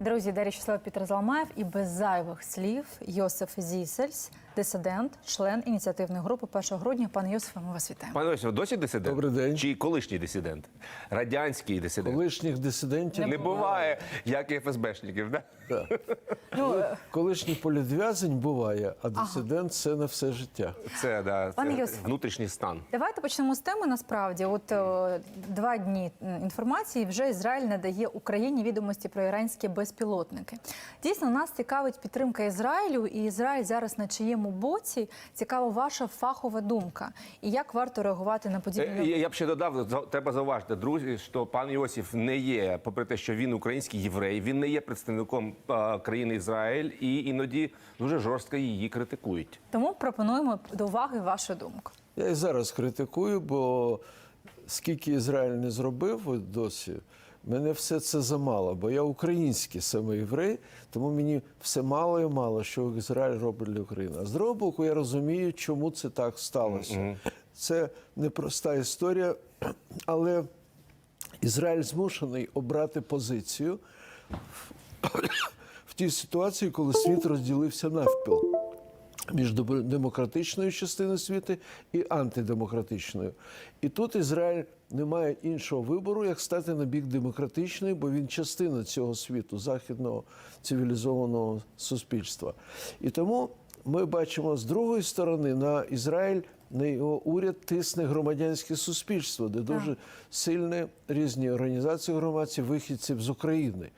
Друзі, Дар'я Щаслава Пітер Залмаєв і без зайвих слів Йосиф Зісельс, дисидент, член ініціативної групи 1 грудня. Пане Йосифе, ми вас вітаємо. Пане Осі, досі дисидент? Добрий день. Чи колишній дисидент? Радянський дисидент? Колишніх дисидентів Не буває, як і ФСБшників, да? Да. Ну, е, Колишній політв'язень буває, а дисидент це на все життя. Це, да, Пане це Йосиф. внутрішній стан. давайте почнемо з теми. Насправді, от е, два дні інформації вже Ізраїль надає Україні відомості про іранські безпілотники. Дійсно, нас цікавить підтримка Ізраїлю, і Ізраїль зараз на чиєму боці. Цікава ваша фахова думка. І як варто реагувати на Е, подібні Я я б ще додав, треба зауважити, друзі, що пан Йосиф не є, попри те, що він український єврей, він не є представником е, країни Ізраїль, і іноді дуже жорстко її критикують. Тому пропонуємо до уваги вашу думку. Я і зараз критикую, бо скільки Ізраїль не зробив досі, мене все це замало, бо я український саме єврей, тому мені все мало і мало, що Ізраїль робить для України. А з другого боку, я розумію, чому це так сталося. Це непроста історія, але Ізраїль змушений обрати позицію в тій ситуації, коли світ розділився навпіл між демо- демократичною частиною світу і антидемократичною. І тут Ізраїль не має іншого вибору, як стати на бік демократичної, бо він частина цього світу, західного цивілізованого суспільства. І тому ми бачимо з другої сторони на Ізраїль. На його уряд тисне громадянське суспільство, де дуже сильні різні організації громадські, вихідців з України.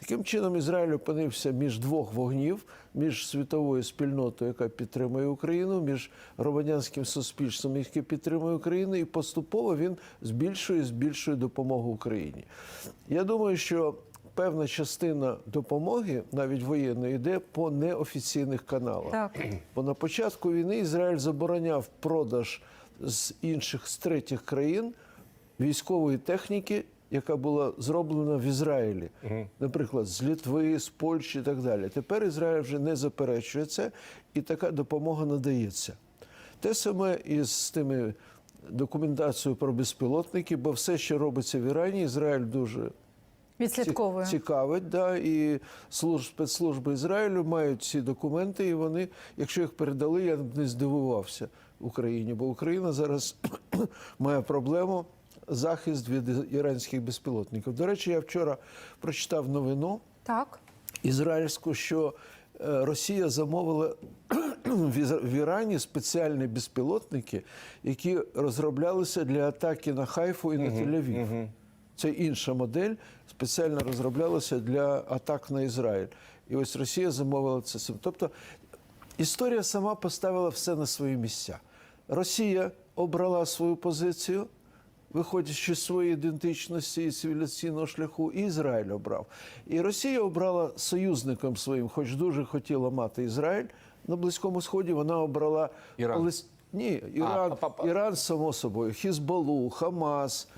Таким чином, Ізраїль опинився між двох вогнів, між світовою спільнотою, яка підтримує Україну, між громадянським суспільством, яке підтримує Україну, і поступово він збільшує збільшує допомогу Україні. Я думаю, що певна частина допомоги, навіть воєнної, йде по неофіційних каналах. Так. Бо на початку війни Ізраїль забороняв продаж з інших з третіх країн військової техніки, яка була зроблена в Ізраїлі, наприклад, з Літви, з Польщі і так далі. Тепер Ізраїль вже не заперечує це, і така допомога надається. Те саме і з тими документацією про безпілотники, бо все, що робиться в Ірані, Ізраїль дуже Відслідковує. Цікавить, да, і служб, спецслужби Ізраїлю мають ці документи, і вони, якщо їх передали, я б не здивувався Україні, бо Україна зараз має проблему захист від іранських безпілотників. До речі, я вчора прочитав новину Так. ізраїльську, що е, Росія замовила в Ірані спеціальні безпілотники, які розроблялися для атаки на Хайфу і на Тель-Авів. Це інша модель, спеціально розроблялася для атак на Ізраїль. І ось Росія замовила це. сам. Тобто історія сама поставила все на свої місця. Росія обрала свою позицію, виходячи з своєї ідентичності і цивілізаційного шляху, і Ізраїль обрав. І Росія обрала союзником своїм, хоч дуже хотіла мати Ізраїль. На Близькому Сході вона обрала Іран. Палес- Ні, Іран, А, Іран, само собою, Хізбалу, Хамас.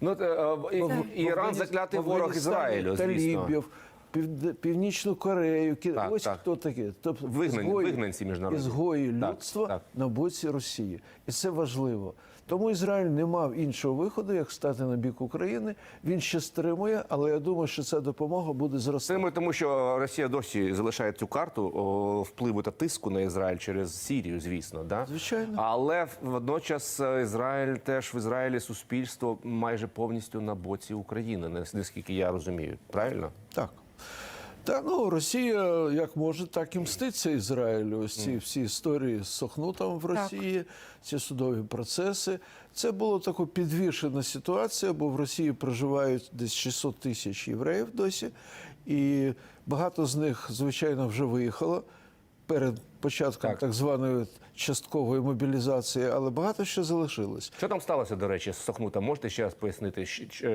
Ну, е, е, і- Іран заклятий ворог Ізраїлю, звісно. Талібів, Пів- Північну Корею. Так, Ось так. хто такі. Тобто Вигнані- вигнанці міжнародні. Ізгої Так, людства так. на боці Росії. І це важливо. Тому Ізраїль не мав іншого виходу, як стати на бік України. Він ще стримує, але я думаю, що ця допомога буде зростати. Саме тому, що Росія досі залишає цю карту о, впливу та тиску на Ізраїль через Сірію, звісно, да? Звичайно. Але водночас е, Ізраїль теж в Ізраїлі суспільство майже повністю на боці України, нас- наскільки я розумію. Правильно? Так. Та ну Росія як може, так і мститься Ізраїлю. Ось ці всі історії з Сохнутом в Росії, ці судові процеси. Це була така підвішена ситуація, бо в Росії проживають десь 600 тисяч євреїв досі, і багато з них, звичайно, вже виїхало перед початком Так. так, званої часткової мобілізації, але багато що залишилось. Що там сталося, до речі, з Сохмутом? Можете ще раз пояснити,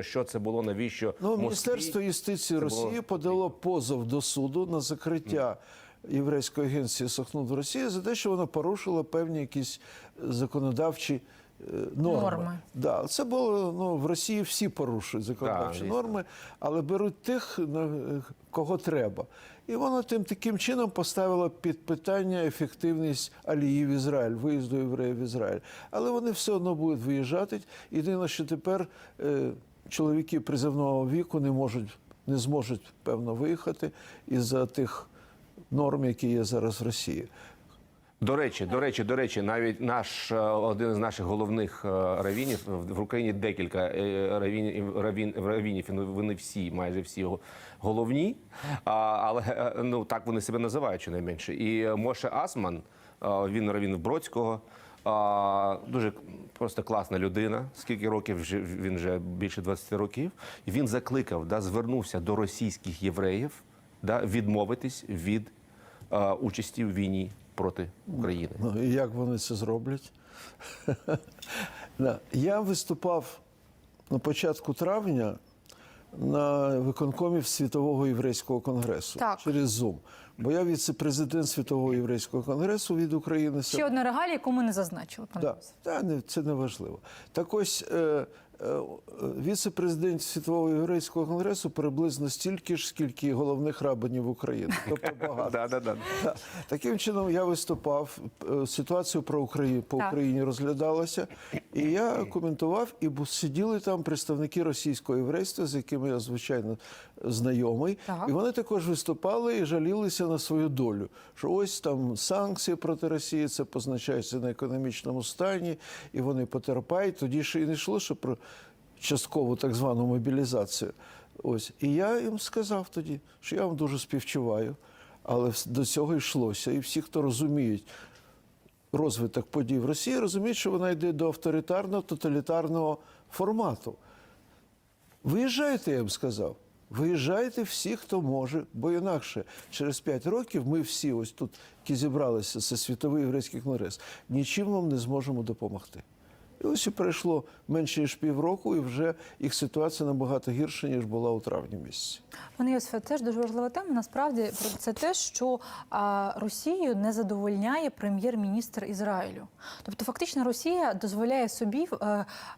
що це було, навіщо? Ну, Міністерство юстиції Це було- Росії подало позов до суду на закриття єврейської агенції Сохнут в Росії за те, що вона порушила певні якісь законодавчі норми. Норми. Да, це було ну в Росії всі порушують законодавчі звісно. норми, але беруть тих, кого треба. І воно тим таким чином поставило під питання ефективність алії в Ізраїль, виїзду євреїв в Ізраїль. Але вони все одно будуть виїжджати. Єдине, що тепер е, чоловіки призовного віку не можуть не зможуть певно виїхати із-за тих норм, які є зараз в Росії. До речі, до речі, до речі, навіть наш е, один з наших головних е, равінів в Україні декілька е, равінів, равін, равінів, вони всі, майже всі го- головні. Але ну так вони себе називають щонайменше. І Моше Асман, він равін Бродського. Дуже просто класна людина. Скільки років він вже більше 20 років. Він закликав, да, звернувся до російських євреїв да, відмовитись від участі в війні проти України. Ну і як вони це зроблять? Я виступав на початку травня на виконкомі Світового єврейського конгресу Так. через Zoom. Бо я віце-президент Світового єврейського конгресу від України. Ще одна регалія, яку ми не зазначили. пане Да, та, не, це не важливо. Так ось е, віце-президент Світового єврейського конгресу приблизно стільки ж, скільки головних рабинів України. Тобто багато. Да, да, да. Таким чином я виступав. е, Ситуацію про Україну по Так. Україні розглядалася, і я коментував, і сиділи там представники російського єврейства, з якими я звичайно знайомий. Так. І вони також виступали і жалілися на свою долю. Що ось там санкції проти Росії, це позначається на економічному стані, і вони потерпають. Тоді ще і не йшло, що про часткову так звану мобілізацію. Ось. І я їм сказав тоді, що я вам дуже співчуваю. Але до цього йшлося. І всі, хто розуміють розвиток подій в Росії, розуміють, що вона йде до авторитарного, тоталітарного формату. Виїжджайте, я їм сказав. Виїжджайте всі, хто може, бо інакше через 5 років ми всі, ось тут, які зібралися, це світовий єврейський конгрес, нічим вам не зможемо допомогти. І ось і пройшло менше ніж півроку, і вже їх ситуація набагато гірша, ніж була у травні місяці. Пане Йосифе, ж дуже важлива тема. Насправді це те, що а, Росію не задовольняє прем'єр-міністр Ізраїлю. Тобто, фактично, Росія дозволяє собі е,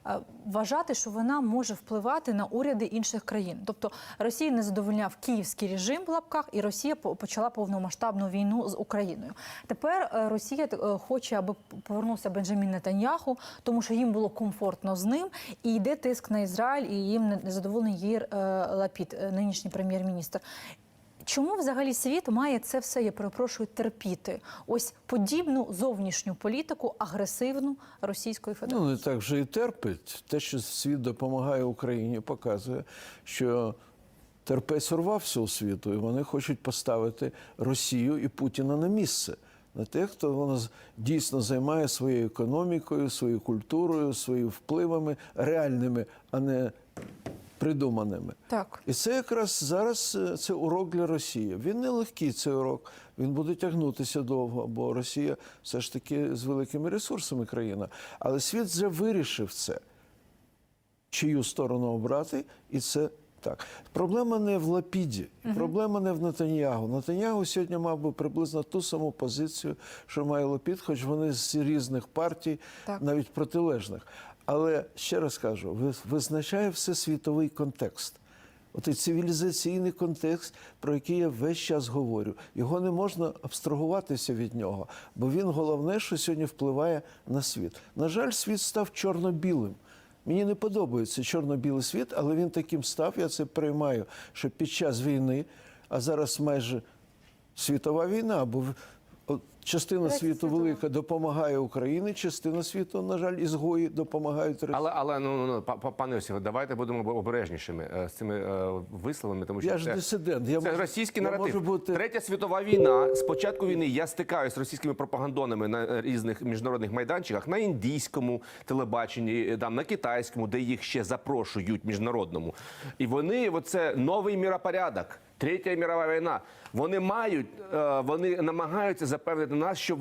е, вважати, що вона може впливати на уряди інших країн. Тобто Росію не задовольняв київський режим в лапках, і Росія почала повномасштабну війну з Україною. Тепер е, Росія хоче, аби повернувся Бенджамін Нетаньяху, тому що їм було комфортно з ним, і йде тиск на Ізраїль, і їм не- незадоволений Єр е, Лапід, е, нинішній прем'єр-міністр. Чому взагалі світ має це все, я перепрошую, терпіти? Ось подібну зовнішню політику, агресивну Російської Федерації. Ну, не так вже і терпить. Те, що світ допомагає Україні, показує, що терпець урвався у світу, і вони хочуть поставити Росію і Путіна на місце. На те, хто вона дійсно займає своєю економікою, своєю культурою, своїми впливами реальними, а не придуманими. Так. І це якраз зараз е, це урок для Росії. Він не легкий цей урок. Він буде тягнутися довго, бо Росія все ж таки з великими ресурсами країна. Але світ вже вирішив це, чию сторону обрати, і це так. Проблема не в Лапіді, і проблема не в Натаньягу. Натаньягу сьогодні мав би приблизно ту саму позицію, що має Лапід, хоч вони з різних партій, Так. навіть протилежних. Але ще раз кажу, ви- визначає всесвітовий контекст. От і цивілізаційний контекст, про який я весь час говорю, його не можна абстрагуватися від нього, бо він головне, що сьогодні впливає на світ. На жаль, світ став чорно-білим. Мені не подобається чорно-білий світ, але він таким став. Я це приймаю, що під час війни, а зараз майже світова війна, бо в- от частина світу велика допомагає Україні, частина світу, на жаль, ізгої допомагають Росії. Але але ну, ну, ну па- па- пане Осіве, давайте будемо обережнішими е, з цими е, висловами, тому що Я ж це, дисидент. Я це можу- російський я наратив. можу бути- Третя світова війна. З початку війни я стикаюся з російськими пропагандонами на е, різних міжнародних майданчиках, на індійському телебаченні, там на китайському, де їх ще запрошують міжнародному. І вони, оце новий міропорядок. Третя мірова війна. Вони мають, е, вони намагаються запевнити нас, що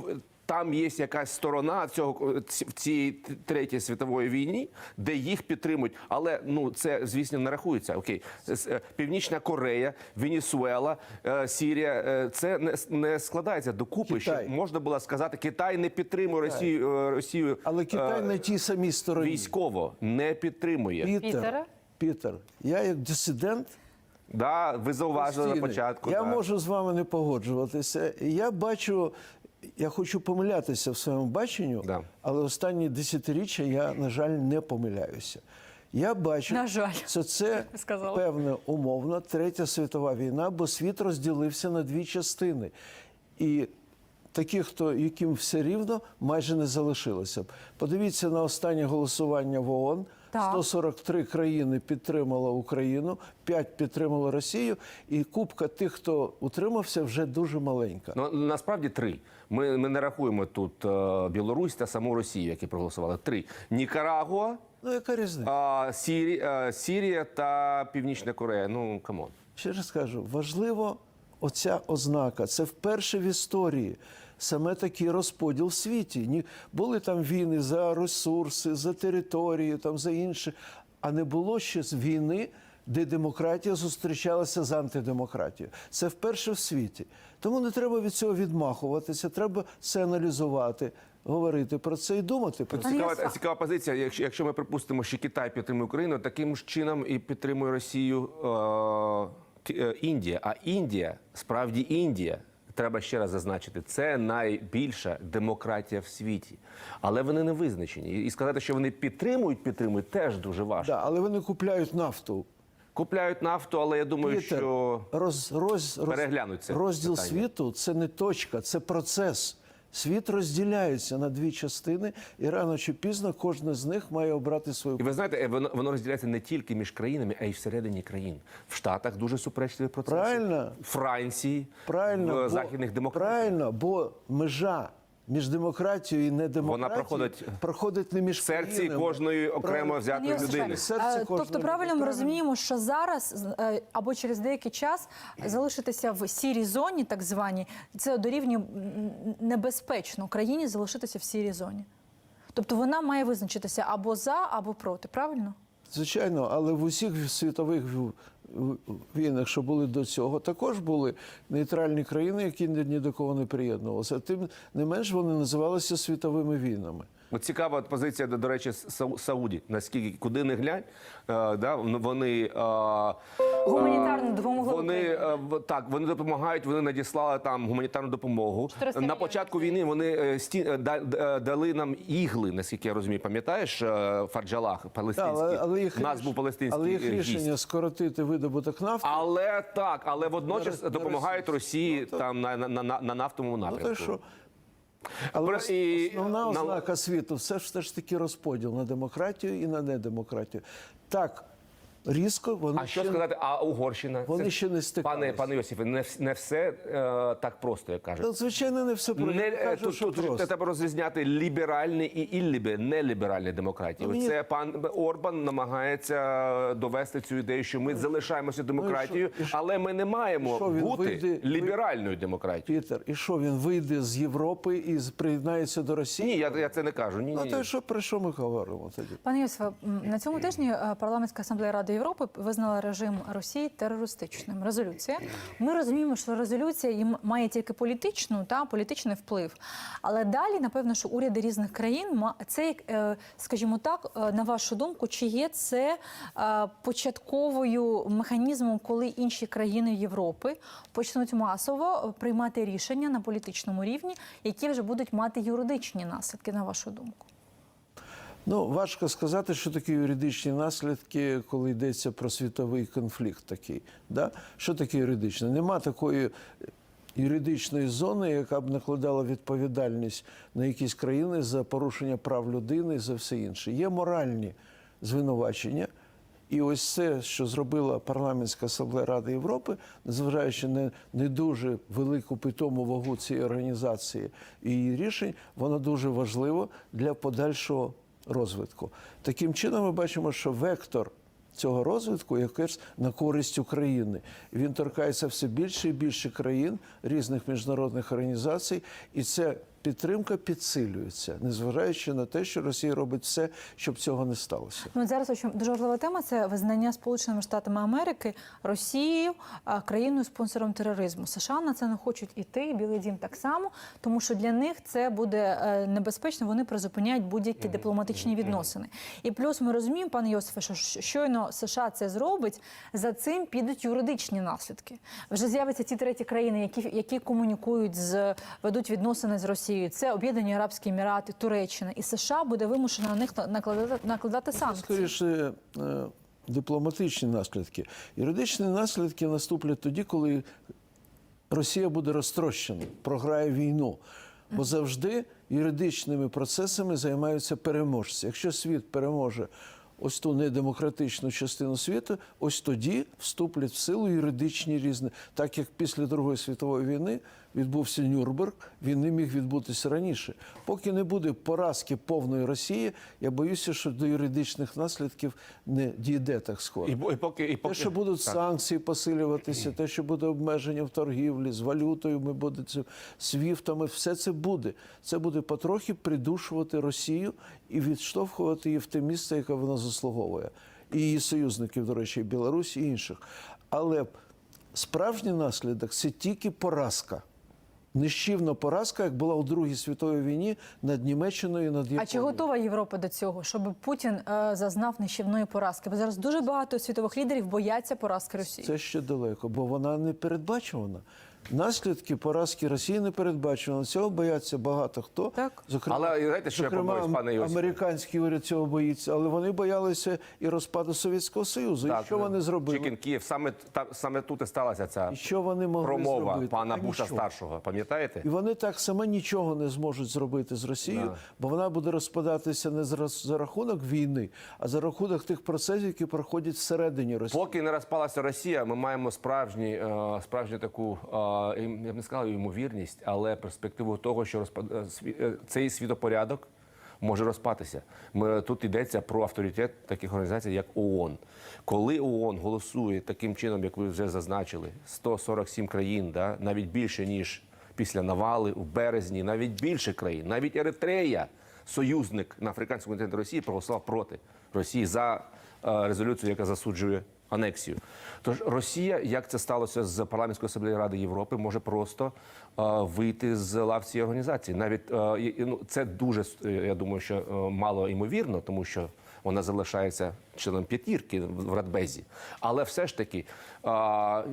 там є якась сторона цього е, в цій третій світової війні, де їх підтримують. Але ну це звісно не рахується. Окей, е, Північна Корея, Венесуела, Сірія. Це не, не складається докупи. Китай. Що можна було сказати, Китай не підтримує Росію е, Росію. Але Китай на тій самій стороні. військово не підтримує. Пітер, Пітер, я як дисидент Да, ви зауважили на постійний, початку. я да. можу з вами не погоджуватися. Я бачу, я хочу помилятися в своєму баченню, Да. але останні десятиріччя я, на жаль, не помиляюся. Я бачу, На жаль. що це ви сказали. певна умовна третя світова війна, бо світ розділився на дві частини. І таких, хто яким все рівно, майже не залишилося. б. Подивіться на останнє голосування в ООН. Так. 143 країни підтримало Україну, 5 підтримало Росію, і кубка тих, хто утримався, вже дуже маленька. Ну насправді три. Ми, ми не рахуємо тут е, Білорусь та саму Росію, які проголосували. Три: Нікарагуа, Ну, яка різниця? е, Сірі, е, Сірія та Північна Корея. Ну камон. Ще раз кажу, важливо оця ознака. Це вперше в історії саме такий розподіл в світі. Ні, були там війни за ресурси, за території, там за інше, а не було ще з війни, де демократія зустрічалася з антидемократією. Це вперше в світі. Тому не треба від цього відмахуватися. Треба це аналізувати, говорити про це і думати про це. Цікава, цікава позиція. Якщо, якщо ми припустимо, що Китай підтримує Україну, таким ж чином і підтримує Росію е, е, Індія. А Індія, справді Індія, треба ще раз зазначити, це найбільша демократія в світі. Але вони не визначені. І сказати, що вони підтримують, підтримують, теж дуже важко. Да, але вони купляють нафту. Купляють нафту, але я думаю, Пітер, що роз, роз, роз, переглянуть це розділ питання. світу це не точка, це процес. Світ розділяється на дві частини, і рано чи пізно кожна з них має обрати свою І ви знаєте, е, воно, воно розділяється не тільки між країнами, а й всередині країн. В Штатах дуже суперечливі процеси. Правильно. Франції, правильно в бо- західних демократів, Правильно, бо межа між демократією і недемократією проходить проходить не між В серці країнами. кожної окремо взятої Йосифе, людини. Серце е, кожної Тобто, правильно ми людини. розуміємо, що зараз е, або через деякий час залишитися в сірій зоні, так званій, це дорівнює м, небезпечно Україні залишитися в сірій зоні. Тобто вона має визначитися або за, або проти. Правильно? Звичайно, але в усіх світових війнах, що були до цього, також були нейтральні країни, які ні до кого не приєднувалися. Тим не менш вони називалися світовими війнами. От цікава позиція, до до речі, Сауді. Наскільки куди не глянь, е, да, вони е, Гуманітарну е, допомогу Вони е, так, вони допомагають. Вони надіслали там гуманітарну допомогу. На початку війни вони е, сті, е, да- дали нам ігли, наскільки я розумію. Пам'ятаєш Фарджалах, палестинський. але, але їх нас був палестинський але їх рішення гість. скоротити видобуток нафти. Але так, але водночас На- на допомагають ресурси. Росії там на, на, на, на нафтовому Ну, напрямку. що? Але Про- і- основна на- ознака світу все ж все ж таки розподіл на демократію і на недемократію. Так, різко вони А що ще сказати? А Угорщина? Вони Це- ще не стикалися. Пане пане Йосифе, не, не все е, так просто, як кажуть. Ну, звичайно не все про Не, е, кажу, тут, що тут просто. треба розрізняти ліберальні і іллібе, неліберальні демократії. Ну, мені- Це пан Орбан намагається довести цю ідею, що ми залишаємося демократією, що- але ми не маємо бути вийде- ліберальною демократією. Пітер, і що він вийде з Європи і приєднається до Росії? Ні, я, я це не кажу. Ні, Ну ні. то що про що ми говоримо тоді? Пане Йосифе, на цьому тижні е, парламентська асамблея Ради Європи визнала режим Росії терористичним. Резолюція. Ми розуміємо, що резолюція їм має тільки політичну та політичний вплив. Але далі, напевно, що уряди різних країн це, е, скажімо так, е, на вашу думку, чи є це е, початковою механізмом, коли інші країни Європи почнуть масово приймати рішення на політичному рівні, які вже будуть мати юридичні наслідки, на вашу думку? Ну, важко сказати, що такі юридичні наслідки, коли йдеться про світовий конфлікт такий. Да? Що таке юридичне? Нема такої юридичної зони, яка б накладала відповідальність на якісь країни за порушення прав людини і за все інше. Є моральні звинувачення. І ось це, що зробила парламентська асамблея Ради Європи, незважаючи на не дуже велику питому вагу цієї організації і її рішень, воно дуже важливо для подальшого розвитку. Таким чином, ми бачимо, що вектор цього розвитку якось на користь України. Він торкається все більше і більше країн, різних міжнародних організацій, і ця підтримка підсилюється, незважаючи на те, що Росія робить все, щоб цього не сталося. Ну зараз дуже важлива тема це визнання Сполученими Штатами Америки Росією країною спонсором тероризму. США на це не хочуть іти, Білий Дім так само, тому що для них це буде е, небезпечно. Вони призупиняють будь-які дипломатичні відносини. І плюс ми розуміємо, пане Йосифе, що щойно США це зробить, за цим підуть юридичні наслідки. Вже з'являться ті треті країни, які, які комунікують з ведуть відносини з Росією. Росією це Об'єднані Арабські Емірати, Туреччина, і США буде вимушено на них накладати, накладати санкції. Скоріше е, дипломатичні наслідки. Юридичні наслідки наступлять тоді, коли Росія буде розтрощена, програє війну. Бо завжди юридичними процесами займаються переможці. Якщо світ переможе ось ту недемократичну частину світу, ось тоді вступлять в силу юридичні різні. Так як після Другої світової війни відбувся Нюрнберг, він не міг відбутися раніше. Поки не буде поразки повної Росії, я боюся, що до юридичних наслідків не дійде так скоро. І, і поки, і поки... Те, що будуть Так. санкції посилюватися, те, що буде обмеження в торгівлі, з валютою, ми буде це свіфтами, все це буде. Це буде потрохи придушувати Росію і відштовхувати її в те місце, яке вона заслуговує. І її союзників, до речі, і Білорусь і інших. Але справжній наслідок це тільки поразка. Нищівна поразка, як була у Другій світовій війні над Німеччиною і над Японією. А чи готова Європа до цього, щоб Путін е, зазнав нищівної поразки? Бо зараз дуже багато світових лідерів бояться поразки Росії. Це ще далеко, бо вона не передбачувана. Наслідки поразки Росії не передбачено. Цього бояться багато хто. Так. Зокрема, Але, знаєте, що я зокрема, побоюсь, пане Йосипе? американський уряд цього боїться, але вони боялися і розпаду Совєтського Союзу. і що вони зробили? Чікен Київ, саме, та, саме тут і сталася ця І що вони могли промова зробити? пана А Буша нічого. старшого. Пам'ятаєте? І вони так само нічого не зможуть зробити з Росією, Да. бо вона буде розпадатися не за за рахунок війни, а за рахунок тих процесів, які проходять всередині Росії. Поки не розпалася Росія, ми маємо справжні, е, справжню таку, е, я б не сказав ймовірність, але перспективу того, що розпад... е, е, цей світопорядок може розпатися. Ми, тут йдеться про авторитет таких організацій, як ООН. Коли ООН голосує таким чином, як ви вже зазначили, 147 країн, да, навіть більше, ніж після навали в березні, навіть більше країн, навіть Еритрея, союзник на африканському континенті Росії, проголосував проти Росії за е, резолюцію, яка засуджує анексію. Тож Росія, як це сталося з парламентської асамблеї Ради Європи, може просто е, вийти з лав цієї організації. Навіть е, ну, це дуже е, я думаю, що е, мало ймовірно, тому що вона залишається членом п'ятірки в Радбезі. Але все ж таки е,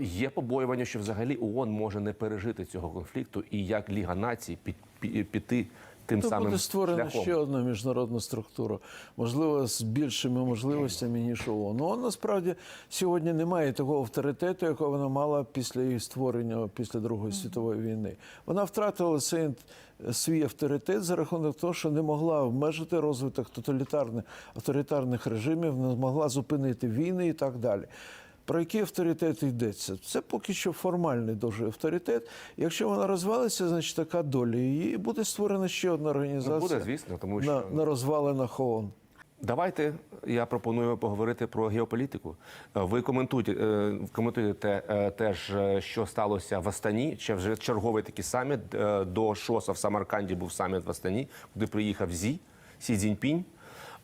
є побоювання, що взагалі ООН може не пережити цього конфлікту, і як Ліга націй під, пі- піти тим То самим буде створена шляхом. ще одна міжнародна структура, можливо, з більшими можливостями, ніж ООН. Ну, насправді сьогодні немає того авторитету, якого вона мала після її створення після Другої світової війни. Вона втратила цей свій авторитет за рахунок того, що не могла обмежити розвиток тоталітарних авторитарних режимів, не змогла зупинити війни і так далі. Про який авторитет йдеться? Це поки що формальний дуже авторитет. Якщо вона розвалиться, значить така доля її і буде створена ще одна організація Ну, буде, звісно, тому на, що на розвалинах ООН. Давайте я пропоную поговорити про геополітику. Ви коментуєте, е, коментуєте е, теж, е, що сталося в Астані. Чи вже черговий такий саміт Е, до ШОСа в Самарканді був саміт в Астані, куди приїхав Зі Сі Цзіньпінь.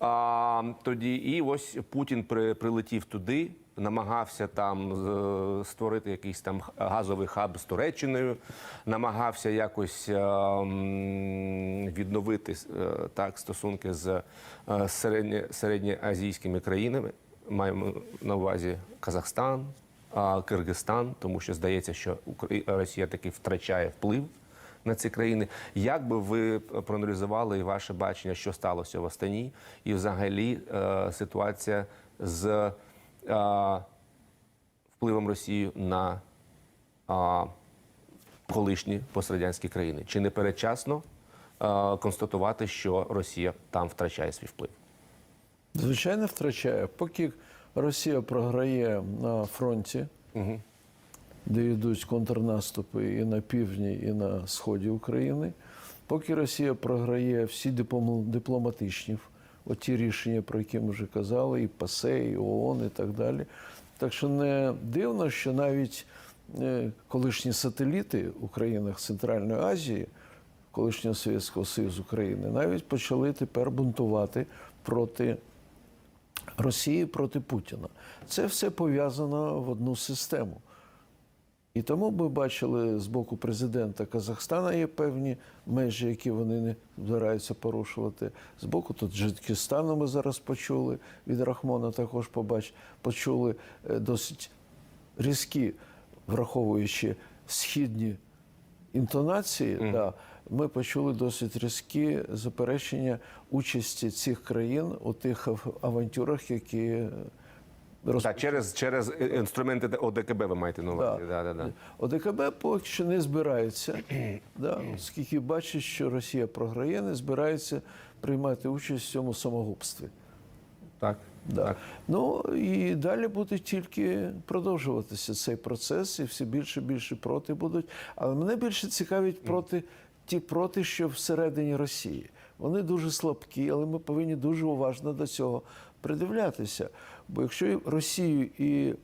А, тоді і ось Путін при, прилетів туди, намагався там створити якийсь там газовий хаб з Туреччиною, намагався якось е, відновити е, так стосунки з е, середньоазійськими країнами. Маємо на увазі Казахстан, Киргизстан, тому що здається, що Росія таки втрачає вплив на ці країни. Як би ви проаналізували ваше бачення, що сталося в Астані, і взагалі е, ситуація з е, впливом Росії на е, колишні пострадянські країни? Чи не передчасно е, констатувати, що Росія там втрачає свій вплив? Звичайно, втрачає. Поки Росія програє на фронті, де йдуть контрнаступи і на півдні, і на сході України, поки Росія програє всі диплом- дипломатичні оті рішення, про які ми вже казали, і ПАСЕ, і ООН, і так далі. Так що не дивно, що навіть е, колишні сателіти у країнах Центральної Азії, колишнього Совєтського Союзу України, навіть почали тепер бунтувати проти Росії проти Путіна. Це все пов'язано в одну систему. І тому ми бачили з боку президента Казахстана є певні межі, які вони не збираються порушувати. З боку Таджикистану ми зараз почули, від Рахмона також побач, почули е, досить різкі, враховуючи східні інтонації, да, ми почули досить різкі заперечення участі цих країн у тих авантюрах, які роз... Так, через, через інструменти ОДКБ ви маєте на увазі. Да. Да, да, ОДКБ поки що не збирається, да, оскільки бачить, що Росія програє, не збирається приймати участь в цьому самогубстві. Так. Да. так. Ну і далі буде тільки продовжуватися цей процес, і все більше і більше проти будуть. Але мене більше цікавить проти ті проти, що всередині Росії. Вони дуже слабкі, але ми повинні дуже уважно до цього придивлятися. Бо якщо Росію і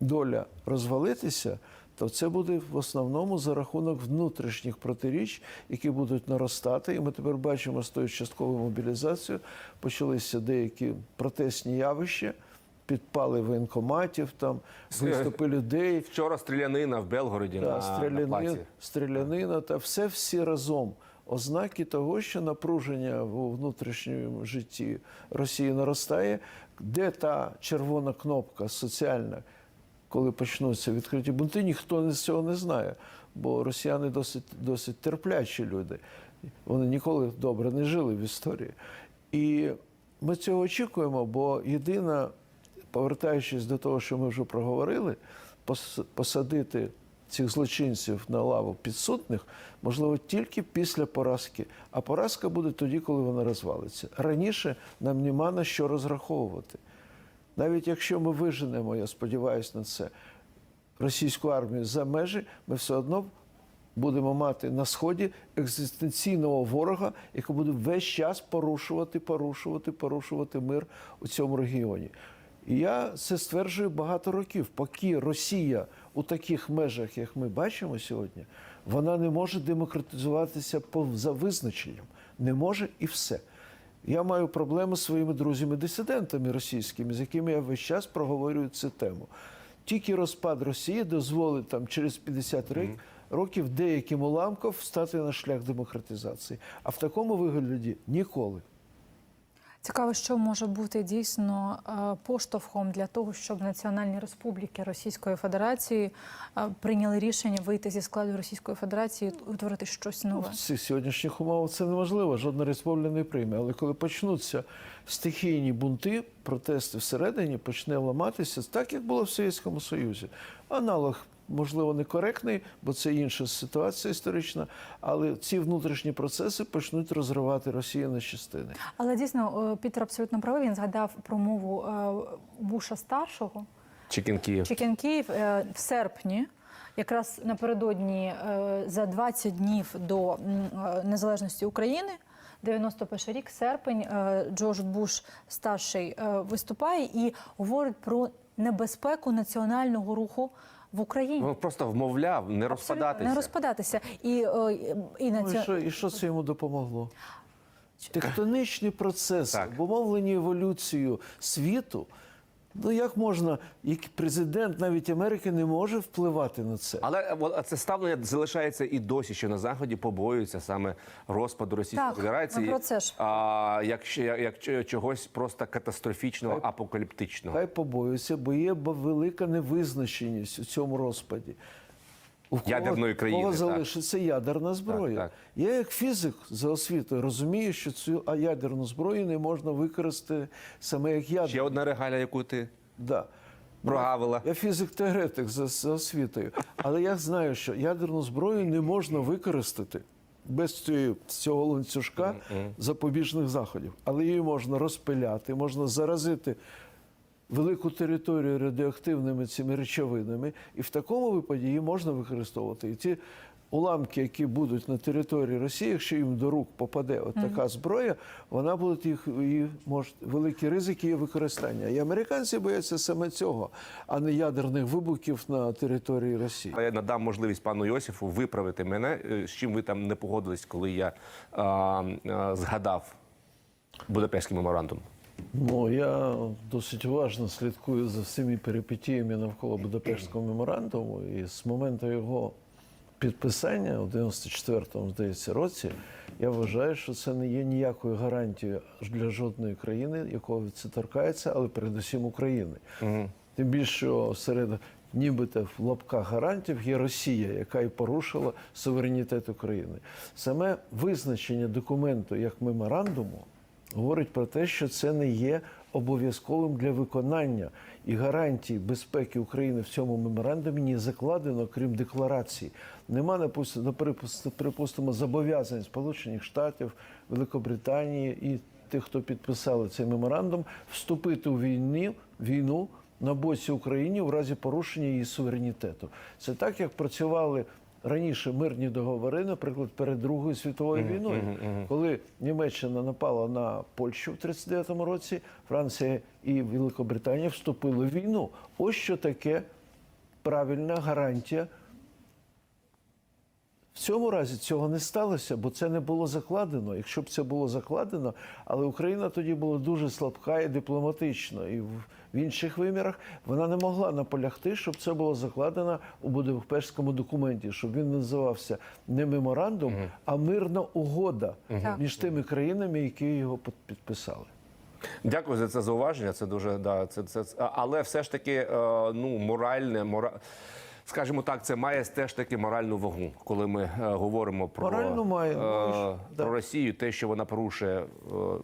доля розвалитися, то це буде в основному за рахунок внутрішніх протиріч, які будуть наростати. І ми тепер бачимо з тою частковою мобілізацією почалися деякі протестні явища, підпали воєнкоматів, там виступи людей. Вчора стрілянина в Белгороді Да, на, на плаці. стрілянина та все всі разом. Ознаки того, що напруження у внутрішньому житті Росії наростає, де та червона кнопка соціальна, коли почнуться відкриті бунти, ніхто з цього не знає. Бо росіяни досить, досить терплячі люди. Вони ніколи добре не жили в історії. І ми цього очікуємо, бо єдина, повертаючись до того, що ми вже проговорили, посадити цих злочинців на лаву підсудних можливо тільки після поразки. А поразка буде тоді, коли вона розвалиться. Раніше нам нема на що розраховувати. Навіть якщо ми виженемо, я сподіваюся на це, російську армію за межі, ми все одно будемо мати на сході екзистенційного ворога, який буде весь час порушувати, порушувати, порушувати мир у цьому регіоні. І я це стверджую багато років. Поки Росія у таких межах, як ми бачимо сьогодні, вона не може демократизуватися за визначенням. Не може і все. Я маю проблеми з своїми друзями-дисидентами російськими, з якими я весь час проговорюю цю тему. Тільки розпад Росії дозволить там через 50 років, років деяким уламкам встати на шлях демократизації. А в такому вигляді ніколи. Цікаво, що може бути дійсно е, поштовхом для того, щоб національні республіки Російської Федерації е, прийняли рішення вийти зі складу Російської Федерації і утворити щось Ну, нове. в цих сьогоднішніх умовах це неможливо, жодна республіка не прийме. Але коли почнуться стихійні бунти, протести всередині, почне ламатися так, як було в Совєтському Союзі. Аналог, можливо, некоректний, бо це інша ситуація історична, але ці внутрішні процеси почнуть розривати Росію на частини. Але дійсно е, Пітер абсолютно правий. Він згадав промову е, Буша старшого. Чекін Київ. Чекен Київ е, в серпні, якраз напередодні за 20 днів до незалежності України. 91 рік, серпень, Джордж Буш старший виступає і говорить про небезпеку національного руху в Україні. Він просто вмовляв не розпадатися. Не розпадатися. І, е, і Ну, і, що, і що це йому допомогло? Тектонічні процеси, Так. обумовлені еволюцією світу. Ну як можна, як президент навіть Америки не може впливати на це? Але е, це ставлення залишається і досі, що на заході побоюються саме розпаду Російської Федерації, про це ж. а як, як, як чогось просто катастрофічного, апокаліптичного. Хай побоюються, бо є велика невизначеність у цьому розпаді. Кого- Ядерної країни, кого так. залишиться ядерна зброя. так. Я, як фізик за освітою, розумію, що цю ядерну зброю не можна використати саме як ядерну. Ще одна регаля, яку ти Да. прогавила. Я фізик-теоретик за, за освітою, але я знаю, що ядерну зброю не можна використати без цієї, цього ланцюжка запобіжних заходів. Але її можна розпиляти, можна заразити велику територію радіоактивними цими речовинами, і в такому випаді її можна використовувати. І ті уламки, які будуть на території Росії, якщо їм до рук попаде от така зброя, вона буде їх її може великі ризики її використання. І американці бояться саме цього, а не ядерних вибухів на території Росії. Я надам можливість пану Йосифу виправити мене, е, з чим ви там не погодились, коли я а, а, згадав Будапештський меморандум. Ну, я досить уважно слідкую за всіми перипетіями навколо Будапештського меморандуму. І з моменту його підписання у 94-му, здається, році, я вважаю, що це не є ніякою гарантією для жодної країни, якого це торкається, але передусім України. Тим більше що серед нібито в лапках гарантів є Росія, яка і порушила суверенітет України. Саме визначення документу як меморандуму говорить про те, що це не є обов'язковим для виконання і гарантій безпеки України в цьому меморандумі не закладено, крім декларації. Нема наприпус- припустимо зобов'язань Сполучених Штатів, Великобританії і тих, хто підписали цей меморандум, вступити у війну, війну на боці України у разі порушення її суверенітету. Це так, як працювали раніше мирні договори, наприклад, перед Другою світовою війною, коли Німеччина напала на Польщу в 39-му році, Франція і Великобританія вступили в війну. Ось що таке правильна гарантія. Цьому разі цього не сталося, бо це не було закладено. Якщо б це було закладено, але Україна тоді була дуже слабка і дипломатична, і в, в інших вимірах вона не могла наполягти, щоб це було закладено у Будапештському документі, щоб він називався не меморандум, а мирна угода Так. між тими країнами, які його під- підписали. Дякую за це зауваження. Це дуже да, це, це, але все ж таки, е, ну моральне, мора... скажімо так, це має теж таки моральну вагу, коли ми е, говоримо про, Моральну має, е, ну, про Росію, те, що вона порушує е,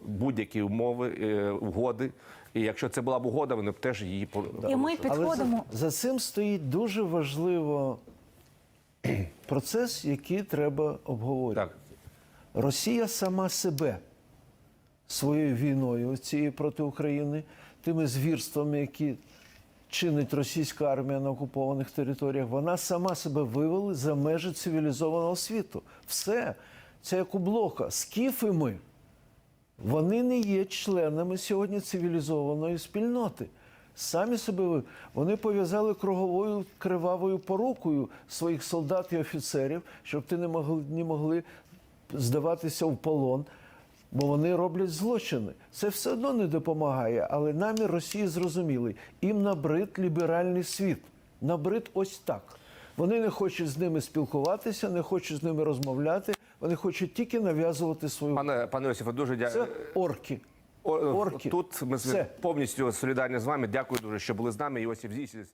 будь-які умови, е, угоди. І якщо це була б угода, вони б теж її по- І ми підходимо. Але за, за цим стоїть дуже важливо процес, який треба обговорювати. Так. Росія сама себе своєю війною цією проти України, тими звірствами, які чинить російська армія на окупованих територіях, вона сама себе вивела за межі цивілізованого світу. Все. Це як у блока. Скіфи ми. Вони не є членами сьогодні цивілізованої спільноти. Самі себе вони пов'язали круговою кривавою порукою своїх солдат і офіцерів, щоб ти не могли, не могли здаватися в полон, бо вони роблять злочини. Це все одно не допомагає, але намір Росії зрозумілий. Їм набрид ліберальний світ. Набрид ось так. Вони не хочуть з ними спілкуватися, не хочуть з ними розмовляти. Вони хочуть тільки нав'язувати свою Пане пане Йосифе, дуже це дякую. орки. О, орки. Тут ми Все. повністю солідарні з вами. Дякую дуже, що були з нами. Йосиф Зісіс.